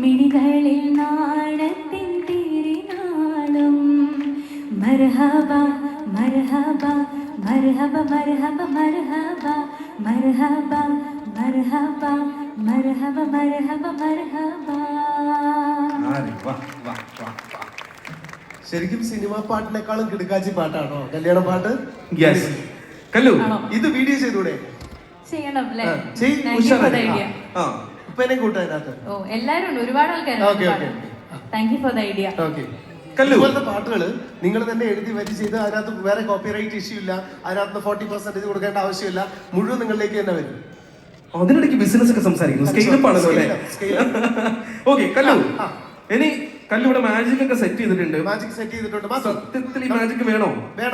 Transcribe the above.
മിഴികളിൽ നാണത്തിൻ തിരുനാളം. മർഹബ മർഹബ മർഹബ മർഹബ മർഹബ മർഹബ മർഹബ മർഹബ മർഹബ മർഹബ. വാ, വാ, വാ, വാ. ശരിക്കും സിനിമാ പാട്ടിനേക്കാളും കിടുക്കാച്ചി പാട്ടാണോ? കല്യാണ പാട്ട്? യെസ് കല്ലു. ഇത് വീഡിയോ ചെയ്തൂടെ? ചെയ്യണം ഉപ്പേനെ ഓ എല്ലാരും ഉണ്ട്. ഒരുപാട് Okay, ആൾക്കാരുണ്ട് okay. Thank you for the idea okay. Kallu. ഇതുപോലത്തെ പാട്ടുകൾ നിങ്ങൾ തന്നെ എഴുതി വരി ചെയ്ത് അതിനകത്ത് വേറെ കോപ്പിറൈറ്റ് ഇഷ്യൂ ഇല്ല. അതിനകത്ത് ഫോർട്ടി പെർസെന്റേജ് കൊടുക്കേണ്ട ആവശ്യമില്ല. മുഴുവൻ നിങ്ങളിലേക്ക് തന്നെ വരും. അതിനിടയ്ക്ക് ബിസിനസ് ഒക്കെ സംസാരിക്കുന്നു. സ്കെയിലപ്പ് ആണല്ലോ അല്ലേ? ഓക്കെ കല്ലു. ആ. ഇനി കല്ലു ഇവിടെ മാജിക് ഒക്കെ സെറ്റ് ചെയ്തിട്ടുണ്ട്. മാജിക് സെറ്റ് ചെയ്തിട്ടുണ്ട്. സത്യത്തിൽ ഈ മാജിക് വേണോ? വേണം.